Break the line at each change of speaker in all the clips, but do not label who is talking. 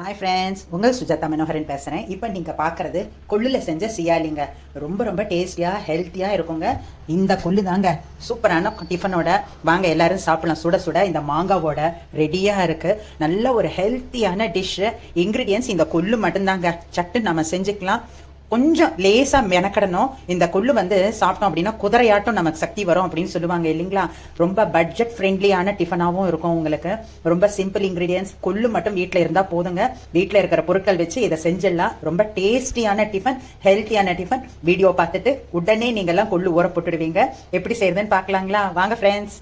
Hi friends உங்கள் சுஜாதா மனோகரன் பேசுகிறேன் இப்போ நீங்கள் பார்க்குறது கொள்ளில் செஞ்ச சியாலிங்க. ரொம்ப ரொம்ப டேஸ்டியாக ஹெல்த்தியாக இருக்குங்க. இந்த கொள்ளு தாங்க. சூப்பரான டிஃபனோட வாங்க எல்லாரும் சாப்பிடலாம். சுட சுட. இந்த மாங்காவோட ரெடியாக இருக்குது நல்ல ஒரு ஹெல்த்தியான டிஷ்ஷு இன்க்ரீடியன்ஸ் இந்த கொள்ளு மட்டும்தாங்க. சட்டு நம்ம செஞ்சுக்கலாம். கொஞ்சம் லேசாக மெனக்கடணும். இந்த கொள்ளு வந்து சாப்பிட்டோம் அப்படின்னா குதிரையாட்டம் நமக்கு சக்தி வரும் அப்படின்னு சொல்லுவாங்க இல்லைங்களா? ரொம்ப பட்ஜெட் ஃப்ரெண்ட்லியான டிஃபனாகவும் இருக்கும் உங்களுக்கு. ரொம்ப சிம்பிள் இன்க்ரீடியன்ஸ் கொள்ளு மட்டும் வீட்டில் இருந்தால் போதுங்க. வீட்டில் இருக்கிற பொருட்கள் வச்சு இதை செஞ்சிடலாம். ரொம்ப டேஸ்டியான டிஃபன் ஹெல்த்தியான டிஃபன் வீடியோ பார்த்துட்டு உடனே நீங்கள்லாம் கொள்ளு ஊற போட்டுடுவீங்க. எப்படி செய்யறதுன்னு பார்க்கலாங்களா? வாங்க ஃப்ரெண்ட்ஸ்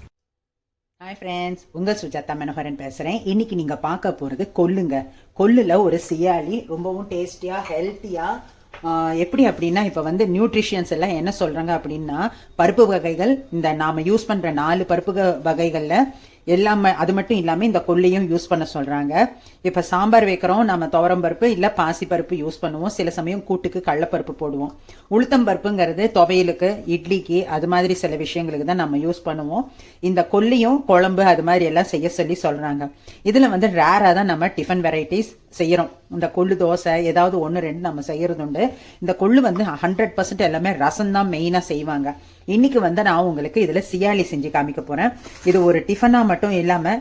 ஹாய் ஃப்ரெண்ட்ஸ் உங்கள் சுஜாதா மனோகரன் பேசுகிறேன் இன்னைக்கு நீங்கள் பார்க்க போகிறது கொல்லுங்க கொல்லுல ஒரு சியாலி ரொம்பவும் டேஸ்டியாக ஹெல்த்தியாக எப்படி அப்படின்னா இப்போ வந்து நியூட்ரிஷியன்ஸ் எல்லாம் என்ன சொல்கிறாங்க அப்படின்னா பருப்பு வகைகள் இந்த நாம் யூஸ் பண்ணுற நாலு பருப்பு வகைகளில் எல்லாமே அது மட்டும் இல்லாமல் இந்த கொல்லையும் யூஸ் பண்ண சொல்கிறாங்க இப்போ சாம்பார் வைக்கிறோம் நம்ம துவரம் பருப்பு இல்லை பாசிப்பருப்பு யூஸ் பண்ணுவோம். சில சமயம் கூட்டுக்கு கடலப்பருப்பு போடுவோம். உளுத்தம் பருப்புங்கிறது துவையலுக்கு இட்லிக்கு அது மாதிரி சில விஷயங்களுக்கு தான் நம்ம யூஸ் பண்ணுவோம். இந்த கொல்லையும் குழம்பு அது மாதிரி எல்லாம் செய்ய சொல்லி சொல்கிறாங்க இதில் வந்து ரேராக தான் நம்ம டிஃபன் வெரைட்டிஸ் செய்கிறோம் இந்த கொள்ளு தோசை ஏதாவது ஒன்று ரெண்டு நம்ம செய்கிறது உண்டு. இந்த கொள்ளு வந்து ஹண்ட்ரட் பர்சன்ட் எல்லாமே ரசம் தான் மெயினாக செய்வாங்க. இன்னைக்கு வந்து நான் உங்களுக்கு இதில் சியாலி செஞ்சு காமிக்க போகிறேன் இது ஒரு டிஃபனாக மட்டும் இல்லாமல்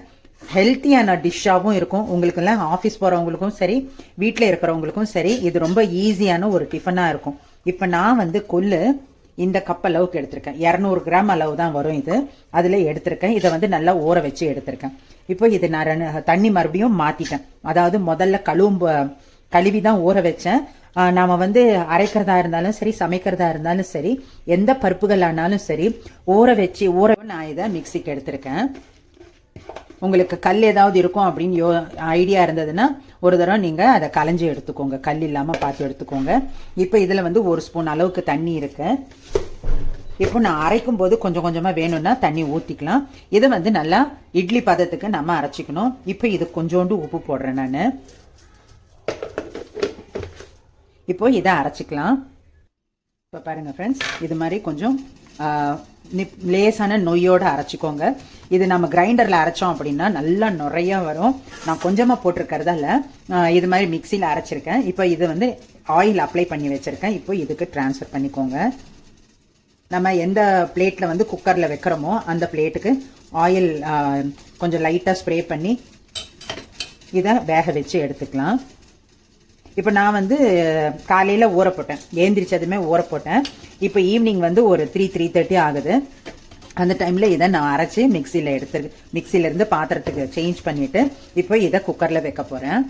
ஹெல்த்தியான டிஷ்ஷாகவும் இருக்கும். உங்களுக்குலாம் ஆஃபீஸ் போகிறவங்களுக்கும் சரி வீட்டில் இருக்கிறவங்களுக்கும் சரி இது ரொம்ப ஈஸியான ஒரு டிஃபனாக இருக்கும். இப்போ நான் வந்து கொல்லு இந்த கப் அளவுக்கு எடுத்திருக்கேன். இரநூறு கிராம் அளவு தான் வரும் இது. அதில் எடுத்திருக்கேன். இதை வந்து நல்லா ஊற வச்சு எடுத்திருக்கேன். இப்போ இது நான் தண்ணி மறுபடியும் மாற்றிட்டேன் அதாவது முதல்ல கழுவும் கழுவி தான் ஊற வச்சேன். நாம் வந்து அரைக்கிறதா இருந்தாலும் சரி சமைக்கிறதா இருந்தாலும் சரி எந்த பருப்புகள் ஆனாலும் சரி ஊற வச்சு ஊற நான் இதை மிக்சிக்கு எடுத்திருக்கேன். உங்களுக்கு கல் ஏதாவது இருக்கும் அப்படின்னு யோ ஐடியா இருந்ததுன்னா ஒரு தடவை நீங்கள் அதை களைஞ்சி எடுத்துக்கோங்க. கல் இல்லாமல் பார்த்து எடுத்துக்கோங்க. இப்போ இதில் வந்து ஒரு ஸ்பூன் அளவுக்கு தண்ணி இருக்கு. இப்போ நான் அரைக்கும் போது கொஞ்சம் கொஞ்சமாக வேணும்னா தண்ணி ஊற்றிக்கலாம் இதை வந்து நல்லா இட்லி பதத்துக்கு நம்ம அரைச்சிக்கணும். இப்போ இது கொஞ்சோண்டு உப்பு போடுறேன் நான். இப்போ இதை அரைச்சிக்கலாம். இப்போ பாருங்கள் ஃப்ரெண்ட்ஸ் இது மாதிரி கொஞ்சம் நிப்- லேசான நொய்யோடு அரைச்சிக்கோங்க. இது நம்ம கிரைண்டரில் அரைச்சோம் அப்படின்னா நல்லா நிறையா வரும். நான் கொஞ்சமாக போட்டிருக்கறதால இது மாதிரி மிக்சியில் அரைச்சிருக்கேன். இப்போ இது வந்து ஆயில் அப்ளை பண்ணி வச்சுருக்கேன். இப்போ இதுக்கு ட்ரான்ஸ்ஃபர் பண்ணிக்கோங்க. நம்ம எந்த பிளேட்டில் வந்து குக்கரில் வைக்கிறோமோ அந்த பிளேட்டுக்கு ஆயில் கொஞ்சம் லைட்டாக ஸ்ப்ரே பண்ணி இதை வேக வச்சு எடுத்துக்கலாம். இப்போ நான் வந்து காலையில் ஊற போட்டேன். ஏந்திரிச்சதுமே ஊற போட்டேன். இப்போ ஈவினிங் வந்து ஒரு த்ரீ த்ரீ தேர்ட்டி ஆகுது. அந்த டைமில் இதை நான் அரைச்சி மிக்சியில் எடுத்து மிக்சியிலேருந்து பாத்திரத்துக்கு சேஞ்ச் பண்ணிவிட்டு இப்போ இதை குக்கரில் வைக்க போகிறேன்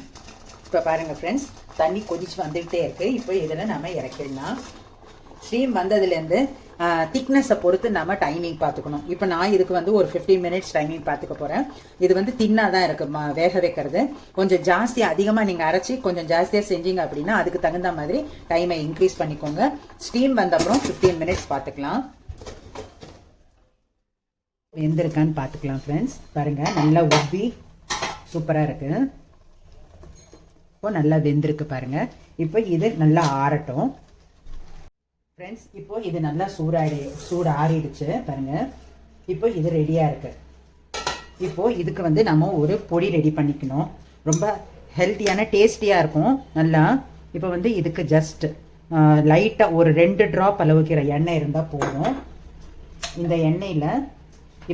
இப்போ பாருங்கள் ஃப்ரெண்ட்ஸ் தண்ணி கொதிச்சு வந்துக்கிட்டே இருக்குது இப்போ இதில் நம்ம இறக்கிடலாம். ஸ்டீம் வந்ததுலேருந்து திக்னஸை பொறுத்து நம்ம டைமிங் பார்த்துக்கணும். இப்போ நான் இதுக்கு வந்து ஒரு 15 மினிட்ஸ் டைமிங் பார்த்துக்க போகிறேன் இது வந்து தின்னாக தான் இருக்குது ம- வேக வைக்கிறது. கொஞ்சம் ஜாஸ்தி அதிகமாக நீங்கள் அரைச்சி கொஞ்சம் ஜாஸ்தியாக செஞ்சீங்க அப்படின்னா அதுக்கு தகுந்த மாதிரி டைமை இன்க்ரீஸ் பண்ணிக்கோங்க. ஸ்டீம் வந்த அப்புறம் 15 மினிட்ஸ் பார்த்துக்கலாம். வெந்திருக்கான்னு பார்த்துக்கலாம் ஃப்ரெண்ட்ஸ் பாருங்கள் நல்லா உப்பி சூப்பராக இருக்குது இப்போ நல்லா வெந்திருக்கு பாருங்கள் இப்போ இது நல்லா ஆறட்டும். ஃப்ரெண்ட்ஸ் இப்போ இது நல்லா சூடாடி சூடு ஆறிடுச்சு பாருங்க. இப்போ இது ரெடியாக இருக்கு. இப்போ இதுக்கு வந்து நம்ம ஒரு பொடி ரெடி பண்ணிக்கணும். ரொம்ப ஹெல்த்தியான டேஸ்டியாக இருக்கும். நல்லா இப்போ வந்து இதுக்கு ஜஸ்ட் லைட்டாக ஒரு ரெண்டு ட்ராப் அளவுக்கிற எண்ணெய் இருந்தால் போதும். இந்த எண்ணெயில்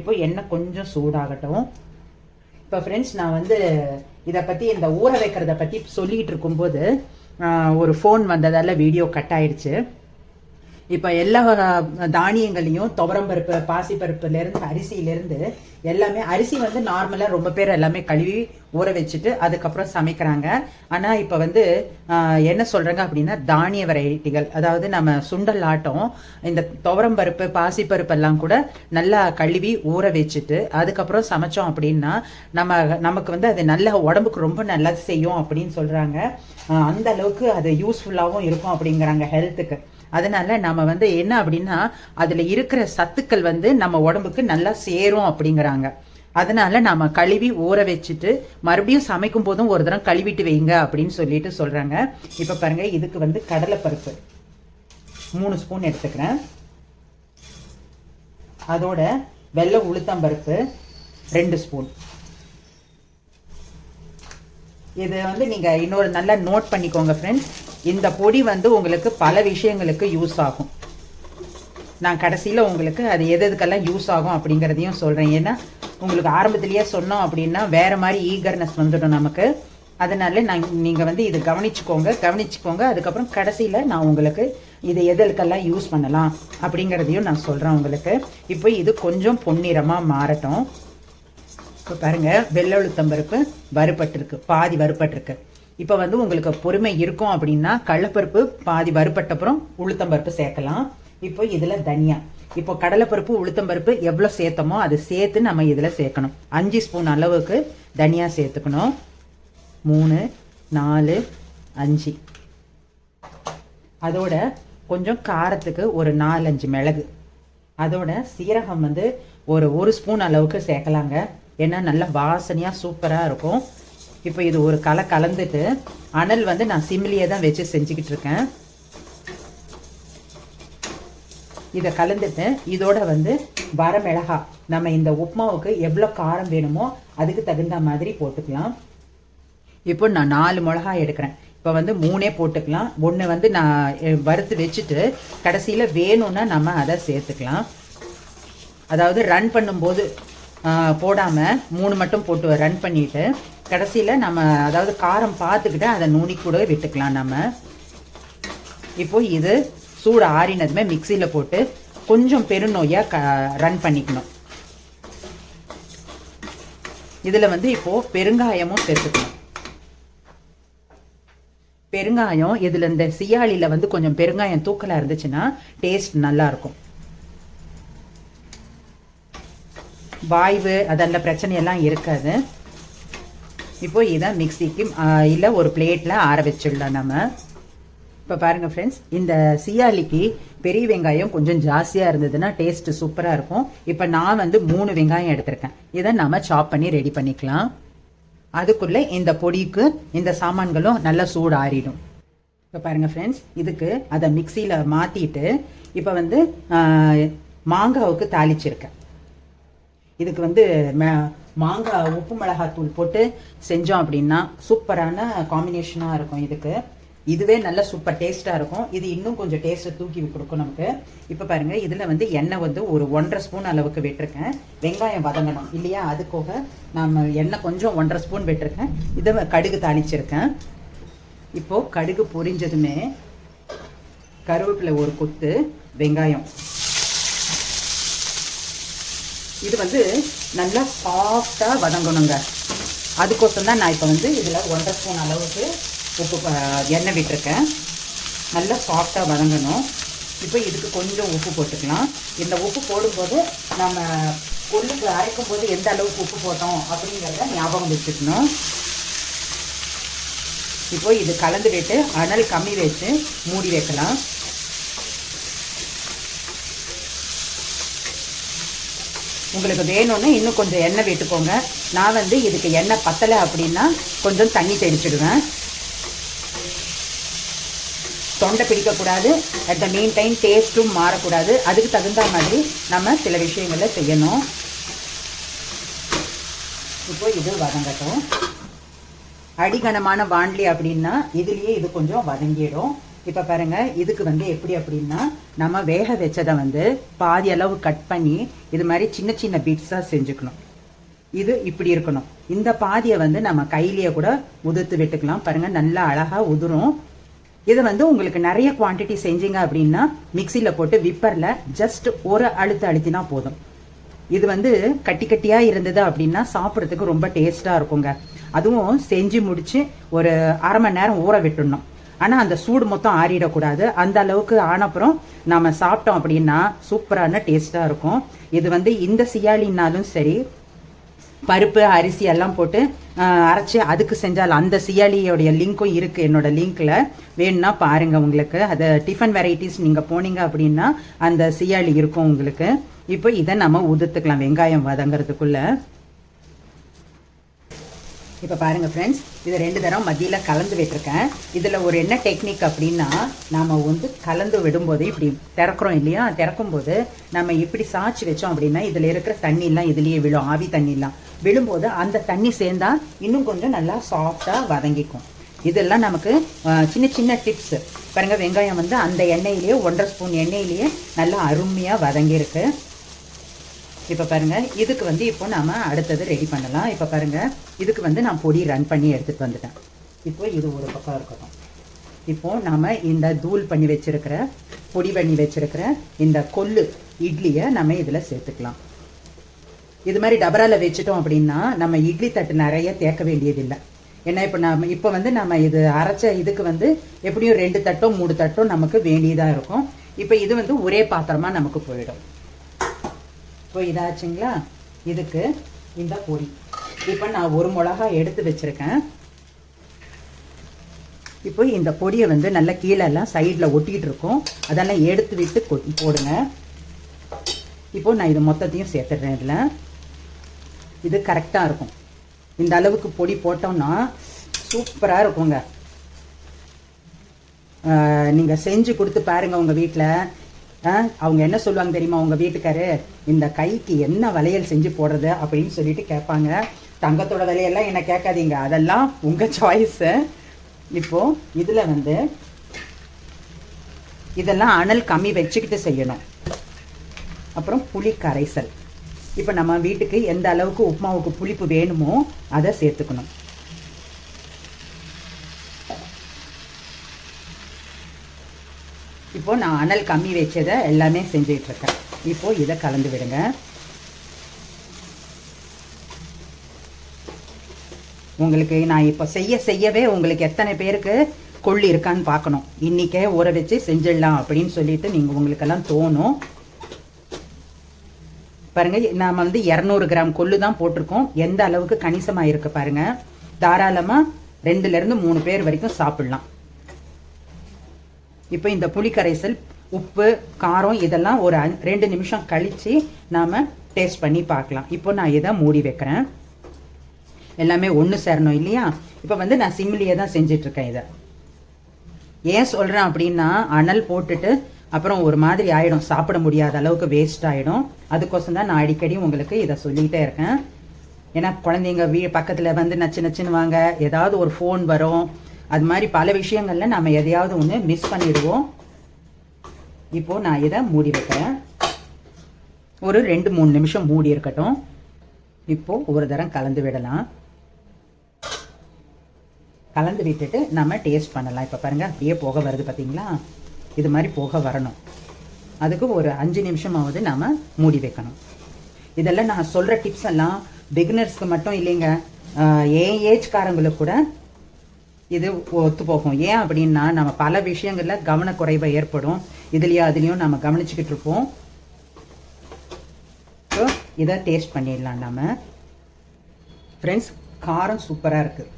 இப்போ எண்ணெய் கொஞ்சம் சூடாகட்டும். இப்போ ஃப்ரெண்ட்ஸ் நான் வந்து இதை பற்றி இந்த ஊற வைக்கிறத பற்றி சொல்லிக்கிட்டு இருக்கும்போது ஒரு ஃபோன் வந்ததால் வீடியோ கட் ஆயிடுச்சு. இப்போ எல்லா தானியங்களையும் துவரம்பருப்பு பாசிப்பருப்புலேருந்து அரிசியிலேருந்து எல்லாமே அரிசி வந்து நார்மலாக ரொம்ப பேர் எல்லாமே கழுவி ஊற வச்சுட்டு அதுக்கப்புறம் சமைக்கிறாங்க. ஆனால் இப்போ வந்து என்ன சொல்கிறாங்க அப்படின்னா தானிய வெரைட்டிகள் அதாவது நம்ம சுண்டல் ஆட்டம் இந்த துவரம்பருப்பு பாசிப்பருப்பு எல்லாம் கூட நல்லா கழுவி ஊற வச்சுட்டு அதுக்கப்புறம் சமைச்சோம் அப்படின்னா நம்ம நமக்கு வந்து அது நல்ல உடம்புக்கு ரொம்ப நல்லது செய்யும் அப்படின்னு சொல்கிறாங்க அந்த அளவுக்கு அது யூஸ்ஃபுல்லாகவும் இருக்கும் அப்படிங்கிறாங்க ஹெல்த்துக்கு அதனால நம்ம வந்து என்ன அப்படின்னா அதுல இருக்கிற சத்துக்கள் வந்து நம்ம உடம்புக்கு நல்லா சேரும் அப்படிங்கிறாங்க. அதனால நாம கழுவி ஊற வச்சுட்டு மறுபடியும் சமைக்கும் போதும் ஒரு தரம் கழுவிட்டு வைங்க அப்படின்னு சொல்லிட்டு சொல்றாங்க. இப்ப பாருங்க இதுக்கு வந்து கடலைப்பருப்பு. மூணு ஸ்பூன் எடுத்துக்கிறேன். அதோட வெள்ளை உளுத்தம்பருப்பு ரெண்டு ஸ்பூன். இது வந்து நீங்கள் இன்னொரு நல்லா நோட் பண்ணிக்கோங்க ஃப்ரெண்ட்ஸ் இந்த பொடி வந்து உங்களுக்கு பல விஷயங்களுக்கு யூஸ் ஆகும். நான் கடைசியில் உங்களுக்கு அது எது எதுக்கெல்லாம் யூஸ் ஆகும் அப்படிங்கிறதையும் சொல்கிறேன் ஏன்னா உங்களுக்கு ஆரம்பத்திலேயே சொன்னோம் அப்படின்னா வேறு மாதிரி ஈகர்னஸ் வந்துடும் நமக்கு. அதனால நான் நீங்கள் வந்து இது கவனிச்சுக்கோங்க கவனிச்சுக்கோங்க. அதுக்கப்புறம் கடைசியில் நான் உங்களுக்கு இதை எதற்கெல்லாம் யூஸ் பண்ணலாம் அப்படிங்கிறதையும் நான் சொல்கிறேன் உங்களுக்கு. இப்போ இது கொஞ்சம் பொன்னிறமாக மாறட்டும். இப்போ பாருங்கள் வெள்ளழுத்தம் உளுத்தம்பருப்பு வறுபட்டிருக்கு பாதி வறுபட்டிருக்கு. இப்போ வந்து உங்களுக்கு பொறுமை இருக்கும் அப்படின்னா கடலைப்பருப்பு பாதி வறுபட்டப்புறம் உளுத்தம்பருப்பு சேர்க்கலாம். இப்போ இதில் தனியா. இப்போ கடலைப்பருப்பு உளுத்தம்பருப்பு எவ்வளோ சேர்த்தோமோ அது சேர்த்து நம்ம இதில் சேர்க்கணும். அஞ்சு ஸ்பூன் அளவுக்கு தனியா சேர்த்துக்கணும். மூணு நாலு அஞ்சு. அதோட கொஞ்சம் காரத்துக்கு ஒரு நாலஞ்சு மிளகு. அதோட சீரகம் வந்து ஒரு ஒரு ஸ்பூன் அளவுக்கு சேர்க்கலாங்க. ஏன்னா நல்லா வாசனையாக சூப்பராக இருக்கும். இப்போ இது ஒரு கலை கலந்துட்டு அனல் வந்து நான் சிம்லியே தான் வச்சு செஞ்சுக்கிட்டு இருக்கேன் இதை கலந்துட்டு இதோட வந்து வரமிளகா நம்ம இந்த உப்மாவுக்கு எவ்வளோ காரம் வேணுமோ அதுக்கு தகுந்த மாதிரி போட்டுக்கலாம். இப்போ நான் நாலு மிளகாய் எடுக்கிறேன். இப்போ வந்து மூணே போட்டுக்கலாம். ஒன்று வந்து நான் வறுத்து வச்சுட்டு கடைசியில் வேணும்னா நம்ம அதை சேர்த்துக்கலாம். அதாவது ரன் பண்ணும்போது போடாமல் மூணு மட்டும் போட்டு ரன் பண்ணிவிட்டு கடைசியில் நம்ம அதாவது காரம் பார்த்துக்கிட்டு அதை நுனி கூட விட்டுக்கலாம் நம்ம. இப்போ இது சூடு ஆறினதுமே மிக்சியில் போட்டு கொஞ்சம் பெருநோயாக க ரன் பண்ணிக்கணும். இதில் வந்து இப்போது பெருங்காயமும் சேர்த்துக்கணும். பெருங்காயம் இதில் இந்த சியாளியில் வந்து கொஞ்சம் பெருங்காயம் தூக்கலாக இருந்துச்சுன்னா டேஸ்ட் நல்லாயிருக்கும். வாய்வு அதெல்லாம் பிரச்சனையெல்லாம் இருக்காது. இப்போ இதை மிக்சிக்கு இல்லை ஒரு பிளேட்டில் ஆற வச்சிடலாம் நம்ம. இப்போ பாருங்க ஃப்ரெண்ட்ஸ் இந்த சியாலிக்கு பெரிய வெங்காயம் கொஞ்சம் ஜாஸ்தியாக இருந்ததுன்னா டேஸ்ட்டு சூப்பராக இருக்கும். இப்போ நான் வந்து மூணு வெங்காயம் எடுத்திருக்கேன். இதை நம்ம சாப் பண்ணி ரெடி பண்ணிக்கலாம். அதுக்குள்ளே இந்த பொடிக்கு இந்த சாமான்களும் நல்லா சூடு ஆறிடும் இப்போ பாருங்க ஃப்ரெண்ட்ஸ் இதுக்கு அதை மிக்சியில் மாற்றிட்டு இப்போ வந்து மாங்காவுக்கு தாளிச்சிருக்கேன். இதுக்கு வந்து ம- மாங்காய் உப்பு மிளகாத்தூள் போட்டு செஞ்சோம் அப்படின்னா சூப்பரான காம்பினேஷனாக இருக்கும் இதுக்கு. இதுவே நல்ல சூப்பர் டேஸ்ட்டாக இருக்கும். இது இன்னும் கொஞ்சம் டேஸ்ட்டை தூக்கி கொடுக்கும் நமக்கு. இப்போ பாருங்கள் இதில் வந்து எண்ணெய் வந்து ஒரு ஒன்றரை ஸ்பூன் அளவுக்கு விட்டுருக்கேன். வெங்காயம் வதங்கணும் இல்லையா? அதுக்காக நம்ம எண்ணெய் கொஞ்சம் ஒன்றரை ஸ்பூன் விட்டுருக்கேன். இதை கடுகு தாளிச்சிருக்கேன். இப்போது கடுகு பொரிஞ்சதுமே கருவேப்பிலை ஒரு கொத்து வெங்காயம் இது வந்து நல்லா சாஃப்டாக வதங்கணுங்க. அதுக்கோசம் தான் நான் இப்போ வந்து இதில் ஒன்றரை ஸ்பூன் அளவுக்கு உப்பு ப- எண்ணெய் விட்டுருக்கேன். நல்லா சாஃப்டாக வதங்கணும். இப்போ இதுக்கு கொஞ்சம் உப்பு போட்டுக்கலாம். இந்த உப்பு போடும்போது நம்ம கொள்ளுக்கு அரைக்கும் போது எந்த அளவுக்கு உப்பு போட்டோம் அப்படிங்கிறத ஞாபகம் வச்சுக்கணும். இப்போ இது கலந்து விட்டு அனல் கம்மி வச்சு மூடி வைக்கலாம். உங்களுக்கு வேணும்னு இன்னும் கொஞ்சம் எண்ணெய் விட்டுக்கோங்க. நான் வந்து இதுக்கு எண்ணெய் பத்தலை அப்படின்னா கொஞ்சம் தண்ணி தெளிச்சிடுவேன். தொண்டை பிடிக்கக்கூடாது. அட் த மீன் டைம் டேஸ்ட்டும் மாறக்கூடாது. அதுக்கு தகுந்த மாதிரி நம்ம சில விஷயங்களை செய்யணும். இப்போ இது வதங்கட்டும். அடிகனமான வாண்லி அப்படின்னா இதுலேயே இது கொஞ்சம் வதங்கிடும். இப்போ பாருங்க இதுக்கு வந்து எப்படி அப்படின்னா நம்ம வேக வச்சதை வந்து பாதி அளவு கட் பண்ணி இது மாதிரி சின்ன சின்ன பீட்ஸாக செஞ்சுக்கணும். இது இப்படி இருக்கணும். இந்த பாதியை வந்து நம்ம கையிலேயே கூட உதிர்த்து விட்டுக்கலாம். பாருங்க நல்லா அழகாக உதிரும். இது வந்து உங்களுக்கு நிறைய குவாண்டிட்டி செஞ்சீங்க அப்படின்னா மிக்சியில் போட்டு விப்பரில் ஜஸ்ட் ஒரு அழுத்து அழுத்தினா போதும். இது வந்து கட்டி கட்டியாக இருந்தது அப்படின்னா சாப்பிட்றதுக்கு ரொம்ப டேஸ்ட்டாக இருக்குங்க. அதுவும் செஞ்சு முடித்து ஒரு அரை மணி நேரம் ஊற விட்டுடணும். ஆனால் அந்த சூடு மொத்தம் ஆறிடக்கூடாது. அந்த அளவுக்கு ஆனப்புறம் நாம் சாப்பிட்டோம் அப்படின்னா சூப்பரான டேஸ்ட்டாக இருக்கும். இது வந்து இந்த சியாலினாலும் சரி பருப்பு அரிசி எல்லாம் போட்டு அரைச்சி அரைச்சு அதுக்கு செஞ்சால் அந்த சியாலியோடைய லிங்க்கும் இருக்கு என்னோட லிங்க்ல. வேணும்னா பாருங்க உங்களுக்கு. அது டிஃபன் வெரைட்டிஸ் நீங்க போனீங்க அப்படின்னா அந்த சியாலி இருக்கும் உங்களுக்கு. இப்போ இதை நம்ம உதுத்துக்கலாம் வெங்காயம் வதங்கிறதுக்குள்ள. இப்போ பாருங்க ஃப்ரெண்ட்ஸ் இது ரெண்டு தரம் மதியில் கலந்து விட்டுருக்கேன். இதில் ஒரு என்ன டெக்னிக் அப்படின்னா நாம் வந்து கலந்து விடும்போது இப்படி திறக்கிறோம் இல்லையா? திறக்கும் போது நம்ம இப்படி சாய்ச்சி வச்சோம் அப்படின்னா இதில் இருக்கிற தண்ணிலாம் இதுலேயே விழும் ஆவி தண்ணிலாம் விழும்போது அந்த தண்ணி சேர்ந்தால் இன்னும் கொஞ்சம் நல்லா சாஃப்டாக வதங்கிக்கும். இதெல்லாம் நமக்கு சின்ன சின்ன டிப்ஸ் பாருங்க வெங்காயம் வந்து அந்த எண்ணெயிலேயே ஒன்றரை ஸ்பூன் எண்ணெயிலேயே நல்லா அருமையாக வதங்கியிருக்கு. இப்போ பாருங்கள் இதுக்கு வந்து இப்போ நாம் அடுத்தது ரெடி பண்ணலாம். இப்போ பாருங்கள் இதுக்கு வந்து நான் பொடி ரன் பண்ணி எடுத்துகிட்டு வந்துட்டேன். இப்போ இது ஒரு பக்கம் இருக்கட்டும். இப்போது நாம் இந்த தூள் பண்ணி வச்சுருக்கிற பொடி பண்ணி வச்சிருக்கிற இந்த கொள்ளு இட்லியை நம்ம இதில் சேர்த்துக்கலாம். இது மாதிரி டபராவில் வச்சுட்டோம் அப்படின்னா நம்ம இட்லி தட்டு நிறைய தேக்க வேண்டியதில்லை. ஏன்னா இப்போ நம்ம இப்போ வந்து நம்ம இது அரைச்ச இதுக்கு வந்து எப்படியும் ரெண்டு தட்டோ மூணு தட்டோ நமக்கு வேண்டியதாக இருக்கும். இப்போ இது வந்து ஒரே பாத்திரமாக நமக்கு போயிடும். இப்போ இதாச்சுங்களா? இதுக்கு இந்த பொடி. இப்போ நான் ஒரு மிளகா எடுத்து வச்சுருக்கேன். இப்போ இந்த பொடியை வந்து நல்லா கீழே எல்லாம் சைடில் ஒட்டிகிட்டு இருக்கும். அதெல்லாம் எடுத்து விட்டு கொட்டி போடுங்க. இப்போ நான் இது மொத்தத்தையும் சேர்த்துடுறேன் இதில். இது கரெக்டாக இருக்கும். இந்த அளவுக்கு பொடி போட்டோம்னா சூப்பராக இருக்குங்க. நீங்கள் செஞ்சு கொடுத்து பாருங்கள் உங்கள் வீட்டில் அவங்க என்ன சொல்லுவாங்க தெரியுமா உங்கள் வீட்டுக்காரு இந்த கைக்கு என்ன வளையல் செஞ்சு போடுறது அப்படின்னு சொல்லிட்டு கேட்பாங்க. தங்கத்தோட விலையெல்லாம் என்ன கேட்காதீங்க. அதெல்லாம் உங்கள் சாய்ஸு இப்போ இதில் வந்து இதெல்லாம் அனல் கம்மி வச்சுக்கிட்டு செய்யணும். அப்புறம் புளி கரைசல். இப்போ நம்ம வீட்டுக்கு எந்த அளவுக்கு உப்புமாவுக்கு புளிப்பு வேணுமோ அதை சேர்த்துக்கணும். இப்போ நான் அனல் கம்மி வச்சதை எல்லாமே செஞ்சுட்டு இப்போது இதை கலந்து விடுங்க. உங்களுக்கு நான் இப்போ செய்ய செய்யவே உங்களுக்கு எத்தனை பேருக்கு கொள்ளு இருக்கான்னு பார்க்கணும். இன்றைக்கே ஊற வச்சு செஞ்சிடலாம் அப்படின்னு சொல்லிட்டு நீங்கள் உங்களுக்கெல்லாம் தோணும். பாருங்கள் நாம் வந்து இரநூறு கிராம் கொள்ளு தான் போட்டிருக்கோம். எந்த அளவுக்கு கணிசமாக இருக்குது பாருங்கள் தாராளமாக ரெண்டுலேருந்து மூணு பேர் வரைக்கும் சாப்பிட்லாம். இப்போ இந்த புளிக்கரைசல் உப்பு காரம் இதெல்லாம் ஒரு ரெண்டு நிமிஷம் கழித்து நாம் டேஸ்ட் பண்ணி பார்க்கலாம். இப்போ நான் இதை மூடி வைக்கிறேன். எல்லாமே ஒன்று சேரணும் இல்லையா? இப்போ வந்து நான் சிம்லியே தான் செஞ்சிட்ருக்கேன் இதை. ஏன் சொல்கிறேன் அப்படின்னா அனல் போட்டுட்டு அப்புறம் ஒரு மாதிரி ஆகிடும் சாப்பிட முடியாத அளவுக்கு வேஸ்ட் ஆகிடும் அதுக்கோசம் தான் நான் அடிக்கடி உங்களுக்கு இதை சொல்லிகிட்டே இருக்கேன். ஏன்னா குழந்தைங்க வீ பக்கத்தில் வந்து நச்சு நச்சுன்னு வாங்க. ஏதாவது ஒரு ஃபோன் வரும். அது மாதிரி பல விஷயங்களில் நம்ம எதையாவது ஒன்று மிஸ் பண்ணிடுவோம். இப்போ நான் இதை மூடி வைக்கிறேன். ஒரு ரெண்டு மூணு நிமிஷம் மூடி இருக்கட்டும். இப்போ ஒரு தரம் கலந்து விடலாம். கலந்து விட்டுட்டு நம்ம டேஸ்ட் பண்ணலாம். இப்போ பாருங்க அப்படியே போக வருது பார்த்தீங்களா இது மாதிரி போக வரணும். அதுக்கு ஒரு அஞ்சு நிமிஷமாவது நாம் மூடி வைக்கணும். இதெல்லாம் நான் சொல்கிற டிப்ஸ் எல்லாம் பிகினர்ஸ்க்கு மட்டும் இல்லைங்க. ஏ ஏஜ்காரங்களுக்கு கூட இது ஒத்து போகும். ஏன் அப்படின்னா நம்ம பல விஷயங்களில் கவனக்குறைவை ஏற்படும். இதுலேயும் அதுலேயும் நம்ம கவனிச்சுக்கிட்டு இருப்போம். ஸோ இதை டேஸ்ட் பண்ணிடலாம் நம்ம ஃப்ரெண்ட்ஸ் காரம் சூப்பராக இருக்குது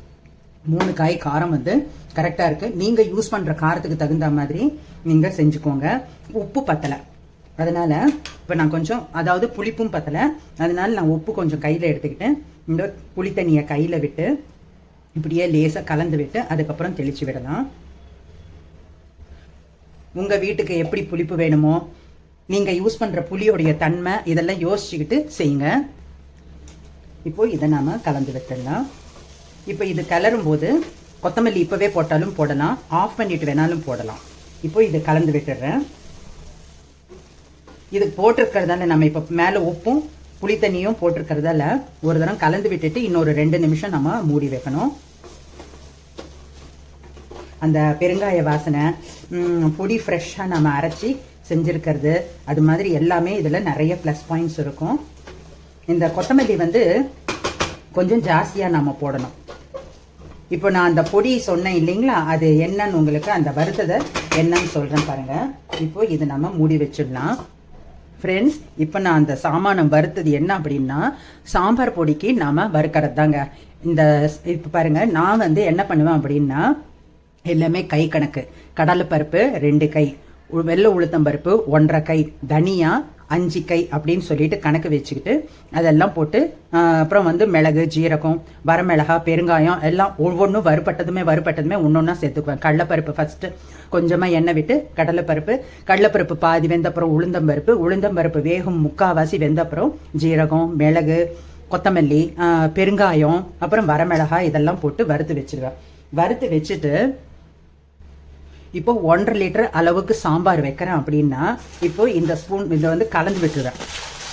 மூணு காய் காரம் வந்து கரெக்டாக இருக்குது நீங்கள் யூஸ் பண்ணுற காரத்துக்கு தகுந்த மாதிரி நீங்கள் செஞ்சுக்கோங்க. உப்பு பத்தலை. அதனால் இப்போ நான் கொஞ்சம் அதாவது புளிப்பும் பத்தலை. அதனால் நான் உப்பு கொஞ்சம் கையில் எடுத்துக்கிட்டு இந்த புளித்தண்ணியை கையில் விட்டு இப்படியே லேசாக கலந்து விட்டு அதுக்கப்புறம் தெளித்து விடலாம். உங்கள் வீட்டுக்கு எப்படி புளிப்பு வேணுமோ நீங்கள் யூஸ் பண்ணுற புளியோடைய தன்மை இதெல்லாம் யோசிச்சுக்கிட்டு செய்யுங்க. இப்போ இதை நாம் கலந்து விட்டுடலாம். இப்போ இது கலரும் போது கொத்தமல்லி இப்போவே போட்டாலும் போடலாம். ஆஃப் பண்ணிட்டு வேணாலும் போடலாம். இப்போ இது கலந்து விட்டுடுறேன். இது போட்டிருக்கிறதால நம்ம இப்போ மேலே உப்பும் புளி தண்ணியும் போட்டிருக்கிறதால ஒரு தரம் கலந்து விட்டுட்டு இன்னொரு ரெண்டு நிமிஷம் நம்ம மூடி வைக்கணும். அந்த பெருங்காய வாசனை பொடி ஃப்ரெஷ்ஷாக நம்ம அரைச்சி செஞ்சுருக்கிறது. அது மாதிரி எல்லாமே இதில் நிறைய ப்ளஸ் பாயிண்ட்ஸ் இருக்கும். இந்த கொத்தமல்லி வந்து கொஞ்சம் ஜாஸ்தியாக நம்ம போடணும். இப்போ நான் அந்த பொடி சொன்னேன் இல்லைங்களா? அது என்னன்னு உங்களுக்கு அந்த வறுத்ததை என்னன்னு சொல்கிறேன் பாருங்கள் இப்போ இது நம்ம மூடி வச்சிடலாம். ஃப்ரெண்ட்ஸ் இப்போ நான் அந்த சாமானம் வறுத்தது என்ன அப்படின்னா சாம்பார் பொடிக்கு நாம் வறுக்கிறது தாங்க இந்த இப்போ பாருங்கள் நான் வந்து என்ன பண்ணுவேன் அப்படின்னா எல்லாமே கை கணக்கு. கடலைப்பருப்பு ரெண்டு கை வெள்ளை உளுத்தம் பருப்பு ஒன்றரை கை தனியா அஞ்சு கை அப்படின்னு சொல்லிட்டு கணக்கு வச்சுக்கிட்டு அதெல்லாம் போட்டு அப்புறம் வந்து மிளகு ஜீரகம் வரமிளகா பெருங்காயம் எல்லாம் ஒவ்வொன்றும் வறுபட்டதுமே வறுபட்டதுமே ஒன்றா சேர்த்துக்குவேன். கடலைப்பருப்பு ஃபஸ்ட்டு கொஞ்சமாக எண்ணெய் விட்டு கடலைப்பருப்பு கடலைப்பருப்பு பாதி வெந்தப்புறம் உளுந்தம்பருப்பு உளுந்தம்பருப்பு வேகும் முக்காவாசி வெந்தப்புறம் ஜீரகம் மிளகு கொத்தமல்லி பெருங்காயம் அப்புறம் வரமிளகாய் இதெல்லாம் போட்டு வறுத்து வச்சுருவேன். வறுத்து வச்சுட்டு இப்போ ஒன்றரை லிட்டர் அளவுக்கு சாம்பார் வைக்கிறேன் அப்படின்னா இப்போ இந்த ஸ்பூன் இதை வந்து கலந்து விட்டுருவேன்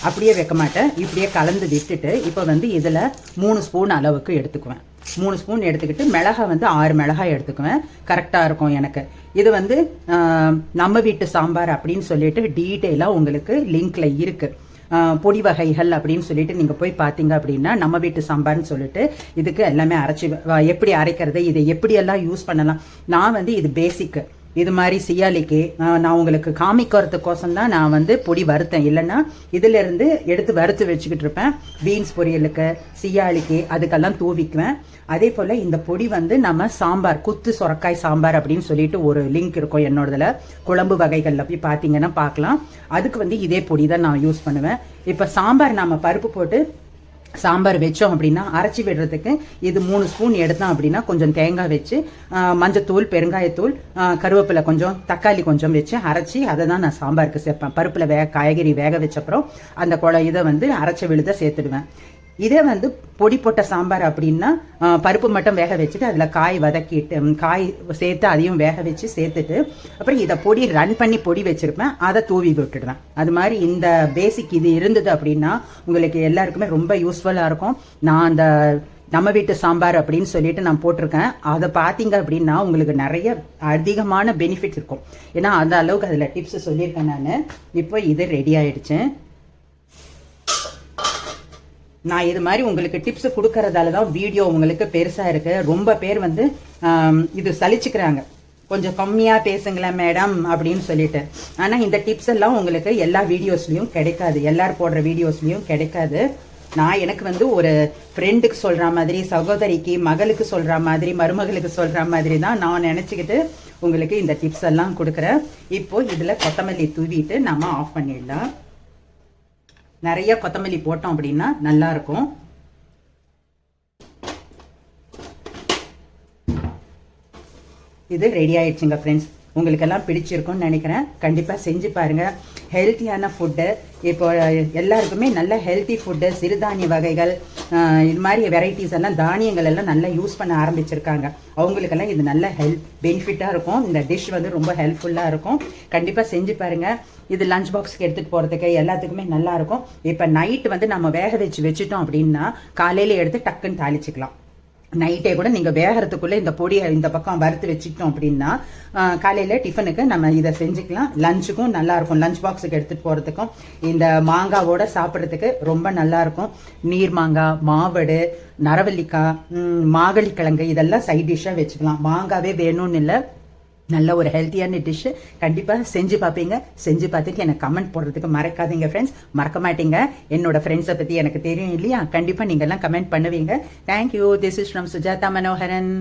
அப்படியே வைக்க மாட்டேன். இப்படியே கலந்து விட்டுட்டு இப்போ வந்து இதில் மூணு ஸ்பூன் அளவுக்கு எடுத்துக்குவேன். மூணு ஸ்பூன் எடுத்துக்கிட்டு மிளகாய் வந்து ஆறு மிளகாய் எடுத்துக்குவேன். கரெக்டாக இருக்கும் எனக்கு. இது வந்து நம்ம வீட்டு சாம்பார் அப்படின்னு சொல்லிட்டு டீட்டெயிலாக உங்களுக்கு லிங்கில் இருக்குது பொடி வகைகள் அப்படின்னு சொல்லிட்டு நீங்கள் போய் பார்த்தீங்க அப்படின்னா நம்ம வீட்டு சாம்பார்னு சொல்லிட்டு இதுக்கு எல்லாமே அரைச்சி எப்படி அரைக்கிறது இதை எப்படியெல்லாம் யூஸ் பண்ணலாம். நான் வந்து இது பேசிக்கு இது மாதிரி சியாலிக்கு நான் உங்களுக்கு காமிக்கிறதுக்கோசம் தான் நான் வந்து பொடி வறுத்தேன். இல்லைன்னா இதுல இருந்து எடுத்து வறுத்து வச்சுக்கிட்டு இருப்பேன். பீன்ஸ் பொரியலுக்கு சியாலிக்கு அதுக்கெல்லாம் தூவிக்குவேன். அதே போல் இந்த பொடி வந்து நம்ம சாம்பார் குத்து சொரக்காய் சாம்பார் அப்படின்னு சொல்லிட்டு ஒரு லிங்க் இருக்கும் என்னோடதுல. குழம்பு வகைகளில் போய் பார்த்தீங்கன்னா பார்க்கலாம் அதுக்கு வந்து இதே பொடி தான் நான் யூஸ் பண்ணுவேன். இப்போ சாம்பார் நம்ம பருப்பு போட்டு சாம்பார் வச்சோம் அப்படின்னா அரைச்சி விடுறதுக்கு இது மூணு ஸ்பூன் எடுத்தோம் அப்படின்னா கொஞ்சம் தேங்காய் வச்சு மஞ்சத்தூள் பெருங்காயத்தூள் கருவேப்பிலை கொஞ்சம் தக்காளி கொஞ்சம் வச்சு அரைச்சி அதை தான் நான் சாம்பாருக்கு சேர்ப்பேன். பருப்பில் வே காய்கறி வேக வச்சப்புறம் அந்த குழ இதை வந்து அரைச்ச விழுத சேர்த்துடுவேன். இதே வந்து பொடி போட்ட சாம்பார் அப்படின்னா பருப்பு மட்டும் வேக வச்சுட்டு அதில் காய் வதக்கிட்டு காய் சேர்த்து அதையும் வேக வச்சு சேர்த்துட்டு அப்புறம் இதை பொடி ரன் பண்ணி பொடி வச்சுருப்பேன். அதை தூவி விட்டுடுவேன். அது மாதிரி இந்த பேசிக் இது இருந்தது அப்படின்னா உங்களுக்கு எல்லாருக்குமே ரொம்ப யூஸ்ஃபுல்லாக இருக்கும். நான் அந்த நம்ம வீட்டு சாம்பார் அப்படின்னு சொல்லிட்டு நான் போட்டிருக்கேன். அதை பார்த்தீங்க அப்படின்னா உங்களுக்கு நிறைய அதிகமான பெனிஃபிட் இருக்கும். ஏன்னா அந்த அளவுக்கு அதில் டிப்ஸ் சொல்லியிருக்கேன் நான். இப்போ இது ரெடி ஆயிடுச்சு. நான் இது மாதிரி உங்களுக்கு டிப்ஸ் கொடுக்கறதால தான் வீடியோ உங்களுக்கு பெருசாக இருக்கு. ரொம்ப பேர் வந்து இது சலிச்சுக்கிறாங்க. கொஞ்சம் கம்மியாக பேசுங்களேன் மேடம் அப்படின்னு சொல்லிட்டு. ஆனால் இந்த டிப்ஸ் எல்லாம் உங்களுக்கு எல்லா வீடியோஸ்லையும் கிடைக்காது. எல்லாரும் போடுற வீடியோஸ்லையும் கிடைக்காது. நான் எனக்கு வந்து ஒரு ஃப்ரெண்டுக்கு சொல்கிற மாதிரி சகோதரிக்கு மகளுக்கு சொல்கிற மாதிரி மருமகளுக்கு சொல்கிற மாதிரி தான் நான் நினச்சிக்கிட்டு உங்களுக்கு இந்த டிப்ஸ் எல்லாம் கொடுக்குறேன். இப்போது இதில் கொத்தமல்லி தூவிட்டு நம்ம ஆஃப் பண்ணிடலாம். நிறைய கொத்தமல்லி போட்டோம் அப்படின்னா நல்லா இருக்கும். இது ரெடி ஆயிடுச்சுங்க ஃப்ரெண்ட்ஸ் உங்களுக்கெல்லாம் பிடிச்சிருக்கும்னு நினைக்கிறேன். கண்டிப்பாக செஞ்சு பாருங்க. ஹெல்த்தியான ஃபுட்டு இப்போ எல்லாருக்குமே நல்ல ஹெல்த்தி ஃபுட்டு சிறுதானிய வகைகள் இது மாதிரி வெரைட்டிஸ் எல்லாம் தானியங்கள் எல்லாம் நல்லா யூஸ் பண்ண ஆரம்பிச்சிருக்காங்க. அவங்களுக்கெல்லாம் இது நல்ல ஹெல்ப் பெனிஃபிட்டாக இருக்கும். இந்த டிஷ் வந்து ரொம்ப ஹெல்ப்ஃபுல்லாக இருக்கும். கண்டிப்பாக செஞ்சு பாருங்கள் இது லஞ்ச் பாக்ஸ்க்கு எடுத்துகிட்டு போகிறதுக்கு எல்லாத்துக்குமே நல்லாயிருக்கும் இப்போ நைட் வந்து நம்ம வேக வச்சு வச்சுட்டோம் அப்படின்னா காலையில் எடுத்து டக்குன்னு தாளிச்சுக்கலாம். நைட்டே கூட நீங்கள் வேகறதுக்குள்ளே இந்த பொடியை இந்த பக்கம் வறுத்து வச்சுக்கிட்டோம் அப்படின்னா காலையில் டிஃபனுக்கு நம்ம இதை செஞ்சுக்கலாம். லஞ்சுக்கும் நல்லாயிருக்கும் லஞ்ச் பாக்ஸுக்கு எடுத்துகிட்டு போகிறதுக்கும் இந்த மாங்காவோட சாப்பிட்றதுக்கு ரொம்ப நல்லாயிருக்கும் நீர் மாங்காய் மாவடு நரவல்லிக்காய் ம், மாகழிக்கிழங்கு இதெல்லாம் சைட் டிஷ்ஷாக வச்சுக்கலாம். மாங்காவே வேணும்னு இல்லை. நல்ல ஒரு ஹெல்த்தியான டிஷ்ஷு கண்டிப்பாக செஞ்சு பார்ப்பீங்க செஞ்சு பார்த்துட்டு எனக்கு கமெண்ட் போடுறதுக்கு மறக்காதீங்க ஃப்ரெண்ட்ஸ் மறக்க மாட்டீங்க. என்னோட ஃப்ரெண்ட்ஸை பற்றி எனக்கு தெரியும் இல்லையா? கண்டிப்பாக நீங்கள்லாம் கமெண்ட் பண்ணுவீங்க. Thank you this is from Sujatha Manoharan